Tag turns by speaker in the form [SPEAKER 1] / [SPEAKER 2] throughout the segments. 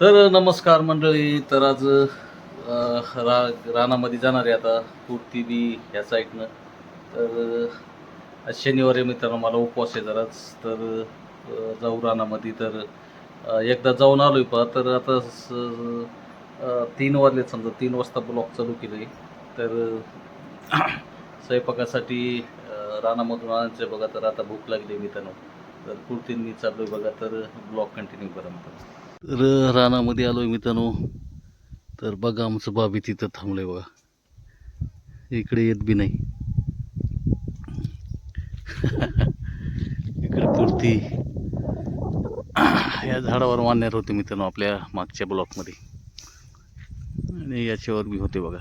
[SPEAKER 1] तर नमस्कार मंडळी तर आज रा रानामध्ये जाणार आहे आता कुर्ती बी ह्या साईडनं तर आज शनिवारी मित्रांनो मला उपवास आहे जराच. तर जाऊ रानामध्ये. तर एकदा जाऊन आलो आहे पहा. तर आता स- तीन वाजले समजा तीन वाजता ब्लॉक चालू केलं आहे तर स्वयंपाकासाठी रानामधून आणायचं बघा. तर आता भूक लागली मित्रांनो. तर कुर्तीन मी आहे बघा. तर ब्लॉक कंटिन्यू करा मित्रांनो. तर रानामध्ये आलोय मित्रांनो. तर बघा आमचं बाबी तिथं थांबलंय बघा. इकडे येत बी नाही. इकडे पुरती या झाडावर मानणार होते मित्रांनो आपल्या मागच्या ब्लॉकमध्ये. आणि याच्यावर बी होते बघा.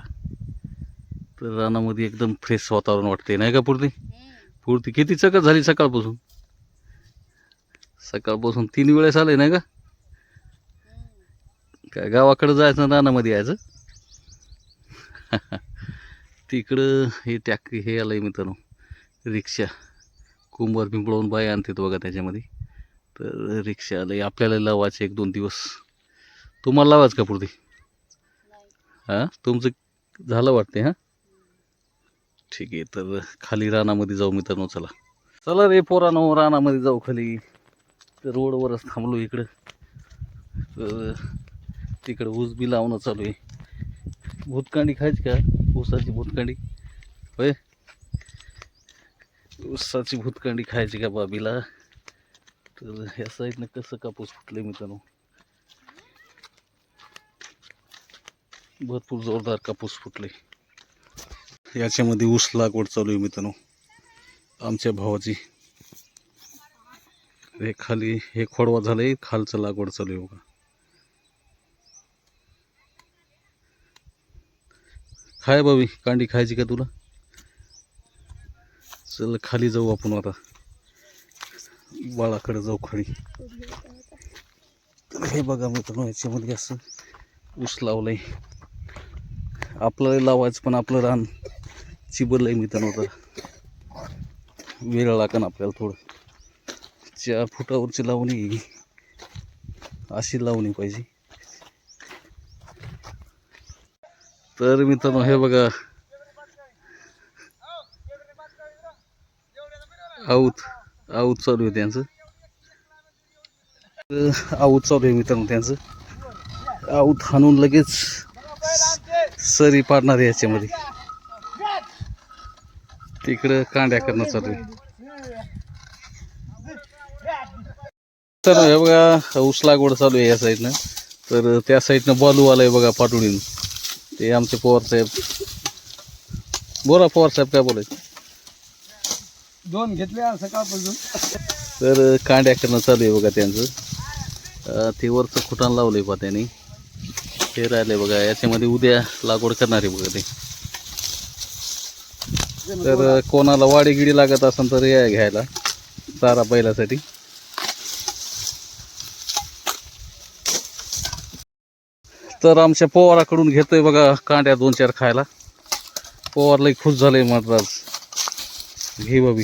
[SPEAKER 1] तर रानामध्ये एकदम फ्रेश वातावरण वाटते नाही का पुरती पुरती किती चकत झाली सकाळपासून? सकाळपासून तीन वेळेस आले नाही का? काय गावाकडं जायचं रानामध्ये यायचं. तिकडं हे टॅक हे आलंय मित्रांनो. रिक्षा. कुंभार पिंपळवून बाय आणते बघा त्याच्यामध्ये. तर रिक्षा आलंय. आपल्याला लावायचं एक दोन दिवस. तुम्हाला लावायचं का पुरती? हां? तुमचं झालं वाटते हां? ठीक आहे तर खाली रानामध्ये जाऊ मित्रांनो चला. चला रे पोरानो रानामध्ये जाऊ खाली. तर रोडवरच थांबलो इकडं. तर तिकडं ऊस बी लावणं चालू आहे. भूतकांडी खायची का? ऊसाची भूतकांडी? होय? ऊसाची भूतकांडी खायची का बाबीला? तर ह्या साईडनं कसं कापूस फुटले मित्रांनो? भरपूर जोरदार कापूस फुटले. याच्यामध्ये ऊस लागवड चालू आहे मित्रांनो. आमच्या भावाची. हे खाली हे खोडवा झालंय खालचं लागवड चालू आहे बघा. खाय बाबी कांडी खायची का तुला? चल खाली जाऊ आपण आता. बाळाकडे जाऊ खाली. तर हे बघा मित्रांनो याच्यामध्ये असं ऊस लावलंय. आपलं लावायचं पण आपलं रान चिबरलंय मित्रांनो आता. वेळ लागन आपल्याला थोडं. चार फुटावरची लावणी अशी लावणी पाहिजे. तर मित्रांनो हे बघा. आऊत आऊत चालू आहे त्यांचं. तर आऊत चालू आहे मित्रांनो त्यांचं. आऊत हाणून लगेच सरी पाडणार आहे याच्यामध्ये. तिकडं कांड्या करणं चालू आहे. तर हे बघा ऊस लागवड चालू आहे या साईडनं तर त्या साईडनं बालू आलाय बघा पाटोळीनं. ते आमचे पवार साहेब. बोला पवार साहेब काय बोलायचं?
[SPEAKER 2] दोन घेतले आज सकाळपासून.
[SPEAKER 1] तर कांड्या करणं चालू आहे बघा त्यांचं. अं, ते वरचं खुटाण लावलंय बा त्यांनी. ते राहिले बघा याच्यामध्ये उद्या लागवड करणार आहे बघा ते. तर कोणाला वाडी गिडी लागत असेल तर या घ्यायला चारा बैलासाठी. तर आमच्या पवाराकडून घेतोय बघा कांड्या दोन चार खायला. पवार लई खुश झालंय मात्र आज. घे बाबी.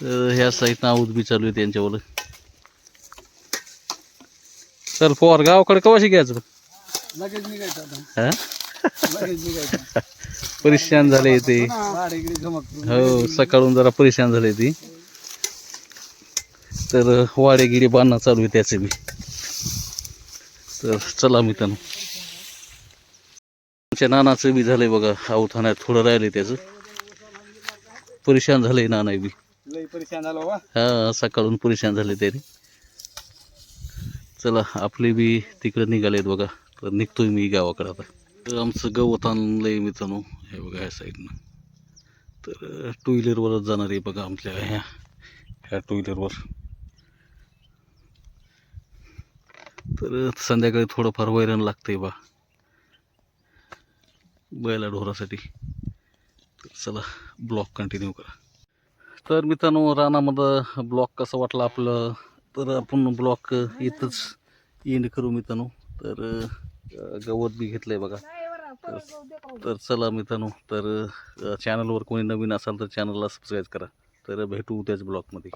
[SPEAKER 1] तर ह्या साईडनं आऊत बी चालू आहे त्यांच्यावर चल पवार गावाकडे कवाशी घ्यायचं?
[SPEAKER 2] लगेच निघायचं आता.
[SPEAKER 1] हा? परेशान झाले ते. हो सकाळून जरा परेशान झाले ती. तर वाडेगिरी बांधणं चालू आहे त्याचे बी. तर चला मित्रांनो आमच्या नानाचं बी झालंय बघा अवथाण्यात थोडं राहिलंय त्याचं. परेशान झालंय नाना बी.
[SPEAKER 2] परेशान झालो बा
[SPEAKER 1] हा सकाळून परेशान झाले तरी चला आपले बी तिकडे निघालेत बघा. तर निघतोय मी गावाकडे आता. तर आमचं गवत आणलंय मित्रांनो हे बघा ह्या साईडनं. तर टू व्हीलरवरच जाणार आहे बघा आमच्या ह्या ह्या टू व्हीलरवर तर संध्याकाळी थोडंफार वैरण लागतंय बा. बैला ढोरासाठी. तर चला ब्लॉक कंटिन्यू करा. तर मित्रांनो रानामध्ये ब्लॉक कसं वाटलं आपलं? तर आपण ब्लॉक इथंच एंड करू मित्रांनो. तर गवत बी घेतलं आहे बघा. तर तर चला मित्रांनो तर चॅनलवर कोणी नवीन असाल तर चॅनलला सबस्क्राईब करा. तर भेटू त्याच ब्लॉकमध्ये